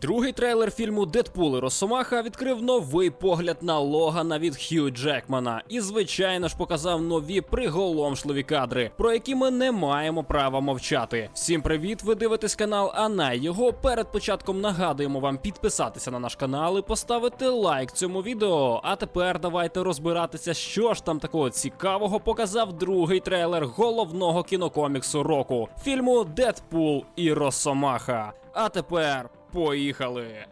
Другий трейлер фільму Дедпул Росомаха відкрив новий погляд на Логана від Хью Джекмана і, звичайно ж, показав нові приголомшливі кадри, про які ми не маємо права мовчати. Всім привіт! Ви дивитесь канал Анай. Його перед початком нагадуємо вам підписатися на наш канал і поставити лайк цьому відео. А тепер давайте розбиратися, що ж там такого цікавого показав другий трейлер головного кінокоміксу року фільму Дедпул і Росомаха. А тепер поїхали.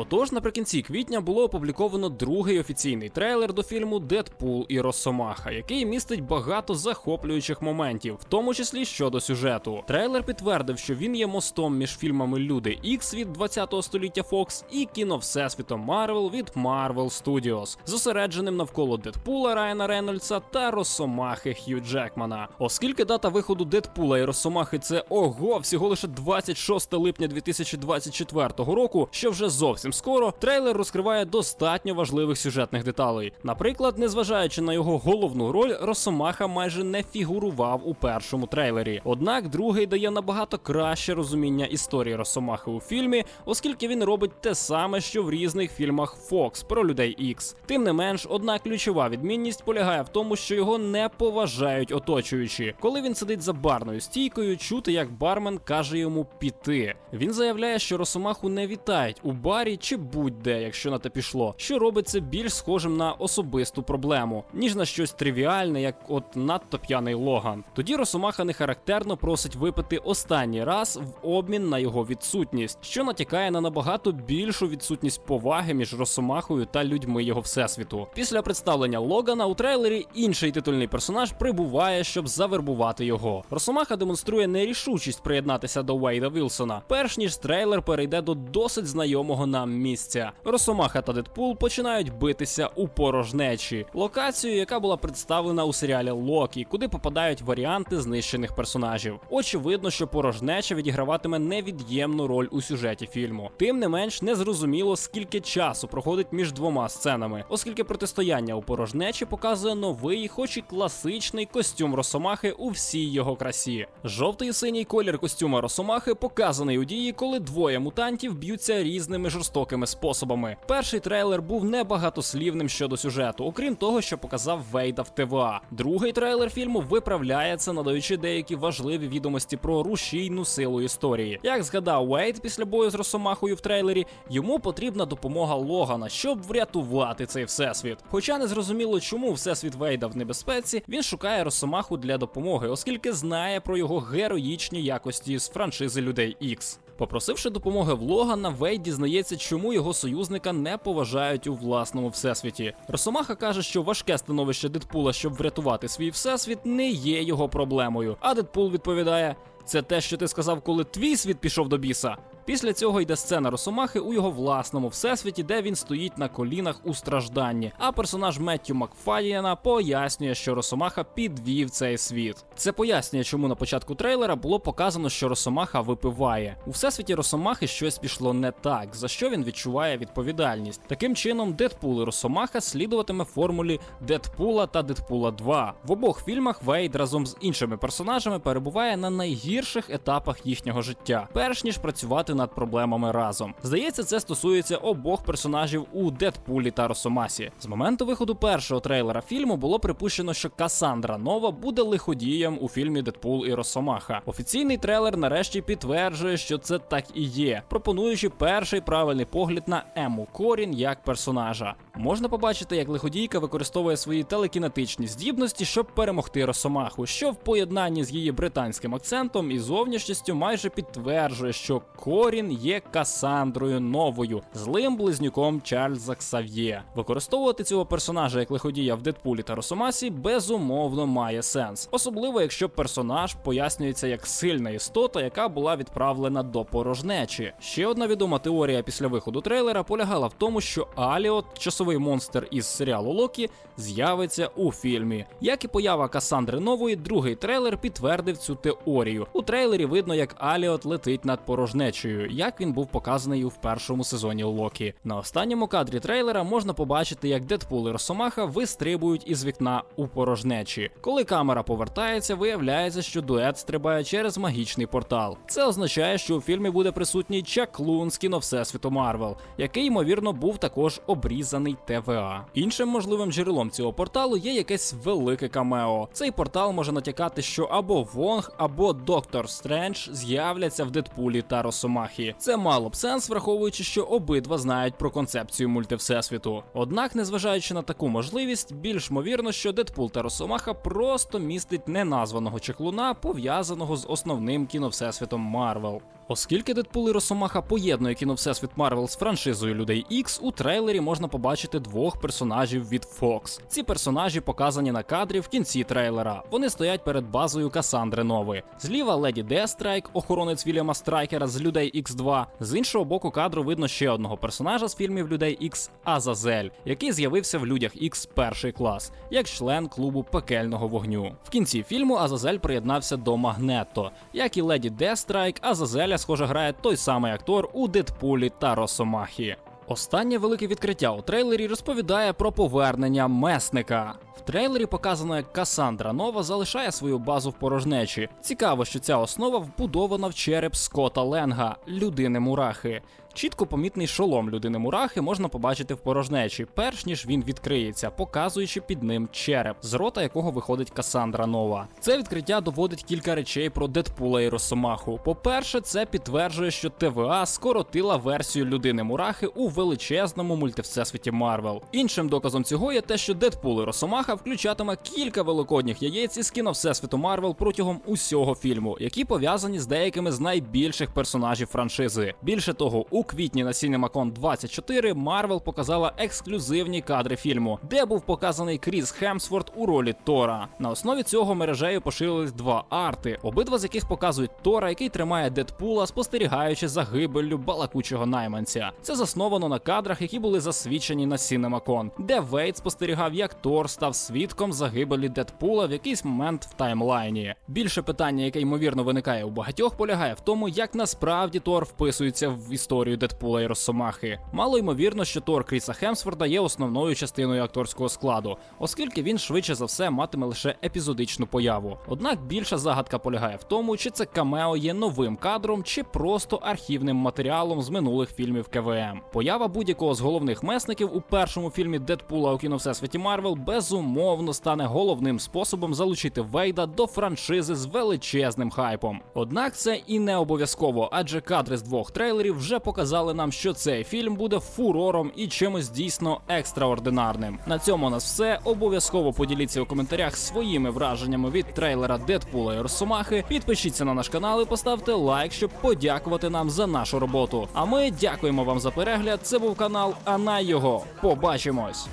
Отож, наприкінці квітня було опубліковано другий офіційний трейлер до фільму Дедпул і Росомаха, який містить багато захоплюючих моментів, в тому числі щодо сюжету. Трейлер підтвердив, що він є мостом між фільмами Люди Ікс від 20-го століття Fox і кіно Всесвітом Марвел від Marvel Studios, зосередженим навколо Дедпула Райана Рейнольдса та Росомахи Хью Джекмана. Оскільки дата виходу Дедпула і Росомахи це ого, всього лише 26 липня 2024 року, що вже зовсім скоро, трейлер розкриває достатньо важливих сюжетних деталей. Наприклад, незважаючи на його головну роль, Росомаха майже не фігурував у першому трейлері. Однак другий дає набагато краще розуміння історії Росомахи у фільмі, оскільки він робить те саме, що в різних фільмах Fox про людей Ікс. Тим не менш, одна ключова відмінність полягає в тому, що його не поважають оточуючі. Коли він сидить за барною стійкою, чути, як бармен каже йому піти. Він заявляє, що Росомаху не вітають у барі чи будь-де, якщо на те пішло, що робить це більш схожим на особисту проблему, ніж на щось тривіальне, як от надто п'яний Логан. Тоді Росомаха не характерно просить випити останній раз в обмін на його відсутність, що натякає на набагато більшу відсутність поваги між Росомахою та людьми його всесвіту. Після представлення Логана у трейлері інший титульний персонаж прибуває, щоб завербувати його. Росомаха демонструє нерішучість приєднатися до Вейда Вілсона, перш ніж трейлер перейде до досить знайомого нам місця. Росомаха та Дедпул починають битися у порожнечі, локацію, яка була представлена у серіалі Локі, куди попадають варіанти знищених персонажів. Очевидно, що порожнеча відіграватиме невід'ємну роль у сюжеті фільму. Тим не менш, незрозуміло, скільки часу проходить між двома сценами, оскільки протистояння у порожнечі показує новий, хоч і класичний костюм Росомахи у всій його красі. Жовтий і синій колір костюма Росомахи показаний у дії, коли двоє мутантів б'ються різними жорстокими способами. Перший трейлер був небагатослівним щодо сюжету, окрім того, що показав Вейда в ТВА. Другий трейлер фільму виправляється, надаючи деякі важливі відомості про рушійну силу історії. Як згадав Вейд після бою з Росомахою в трейлері, йому потрібна допомога Логана, щоб врятувати цей всесвіт. Хоча не зрозуміло, чому всесвіт Вейда в небезпеці, він шукає Росомаху для допомоги, оскільки знає про його героїчні якості з франшизи людей Ікс. Попросивши допомоги в Логана, Вейд дізнається, чому його союзника не поважають у власному всесвіті. Росомаха каже, що важке становище Дедпула, щоб врятувати свій всесвіт, не є його проблемою. А Дедпул відповідає: це те, що ти сказав, коли твій світ пішов до біса. Після цього йде сцена Росомахи у його власному всесвіті, де він стоїть на колінах у стражданні. А персонаж Меттю Макфадіана пояснює, що Росомаха підвів цей світ. Це пояснює, чому на початку трейлера було показано, що Росомаха випиває. У всесвіті Росомахи щось пішло не так, за що він відчуває відповідальність. Таким чином, Дедпул і Росомаха слідуватиме формулі Дедпула та Дедпула 2. В обох фільмах Вейд разом з іншими персонажами перебуває на найгірших етапах їхнього життя, перш ніж працювати над проблемами разом. Здається, це стосується обох персонажів у Дедпулі та Росомасі. З моменту виходу першого трейлера фільму було припущено, що Касандра Нова буде лиходієм у фільмі Дедпул і Росомаха. Офіційний трейлер нарешті підтверджує, що це так і є, пропонуючи перший правильний погляд на Ему Корін як персонажа. Можна побачити, як лиходійка використовує свої телекінетичні здібності, щоб перемогти Росомаху, що в поєднанні з її британським акцентом і зовнішністю майже підтверджує, що Корін є Касандрою новою, злим близнюком Чарльза Ксав'є. Використовувати цього персонажа як лиходія в Дедпулі та Росомасі безумовно має сенс, особливо якщо персонаж пояснюється як сильна істота, яка була відправлена до порожнечі. Ще одна відома теорія після виходу трейлера полягала в тому, що Аліот, часовий монстр із серіалу Локі, з'явиться у фільмі. Як і поява Касандри нової, другий трейлер підтвердив цю теорію. У трейлері видно, як Аліот летить над порожнечею. Порожнечею, як він був показаний у першому сезоні Локі. На останньому кадрі трейлера можна побачити, як Дедпул і Росомаха вистрибують із вікна у порожнечі. Коли камера повертається, виявляється, що дует стрибає через магічний портал. Це означає, що у фільмі буде присутній чаклун з кіно Всесвіту Марвел, який ймовірно був також обрізаний ТВА. Іншим можливим джерелом цього порталу є якесь велике камео. Цей портал може натякати, що або Вонг, або Доктор Стрендж з'являться в Дедпулі та Росомахі. Це мало б сенс, враховуючи, що обидва знають про концепцію мультивсесвіту. Однак, незважаючи на таку можливість, більш ймовірно, що Дедпул та Росомаха просто містить неназваного чеклуна, пов'язаного з основним кіновсесвітом Марвел. Оскільки Дедпул і Росомаха поєднує кіно Всесвіт Марвел з франшизою Людей Ікс, у трейлері можна побачити двох персонажів від Fox. Ці персонажі показані на кадрі в кінці трейлера. Вони стоять перед базою Касандри Нови. Зліва леді Дестрайк, охоронець Вільяма Страйкера з Людей Ікс 2. З іншого боку кадру видно ще одного персонажа з фільмів Людей Ікс Азазель, який з'явився в людях Ікс перший клас, як член клубу пекельного вогню. В кінці фільму Азазель приєднався до Магнето. Як і леді Дестрайк, Азазеля, схоже, грає той самий актор у Дедпулі та Росомахі. Останнє велике відкриття у трейлері розповідає про повернення месника. В трейлері показано, як Касандра Нова залишає свою базу в порожнечі. Цікаво, що ця основа вбудована в череп Скота Ленга, людини мурахи. Чітко помітний шолом людини мурахи можна побачити в порожнечі, перш ніж він відкриється, показуючи під ним череп, з рота якого виходить Касандра Нова. Це відкриття доводить кілька речей про Дедпула і Росомаху. По-перше, це підтверджує, що ТВА скоротила версію людини мурахи у величезному мультивсесвіті Марвел. Іншим доказом цього є те, що Дедпул і Росомаха включатиме кілька великодніх яєць із кіно Всесвіту Марвел протягом усього фільму, які пов'язані з деякими з найбільших персонажів франшизи. Більше того, у квітні на CinemaCon 24 Марвел показала ексклюзивні кадри фільму, де був показаний Кріс Хемсворт у ролі Тора. На основі цього мережею поширились два арти, обидва з яких показують Тора, який тримає Дедпула, спостерігаючи за гибеллю балакучого найманця. Це засновано на кадрах, які були засвідчені на CinemaCon, де Вейт спостерігав, як Тор став свідком загибелі Дедпула в якийсь момент в таймлайні. Більше питання, яке ймовірно виникає у багатьох, полягає в тому, як насправді Тор вписується в історію Дедпула і Росомахи. Мало ймовірно, що Тор Кріса Хемсфорда є основною частиною акторського складу, оскільки він швидше за все матиме лише епізодичну появу. Однак більша загадка полягає в тому, чи це камео є новим кадром, чи просто архівним матеріалом з минулих фільмів КВМ. Поява будь-якого з головних месників у першому фільмі Дедпула у кіно Всесвіті Марвел безумовно стане головним способом залучити Вейда до франшизи з величезним хайпом. Однак це і не обов'язково, адже кадри з двох трейлерів вже показали нам, що цей фільм буде фурором і чимось дійсно екстраординарним. На цьому у нас все. Обов'язково поділіться у коментарях своїми враженнями від трейлера Дедпула і Росомахи. Підпишіться на наш канал і поставте лайк, щоб подякувати нам за нашу роботу. А ми дякуємо вам за перегляд. Це був канал, а на його побачимось.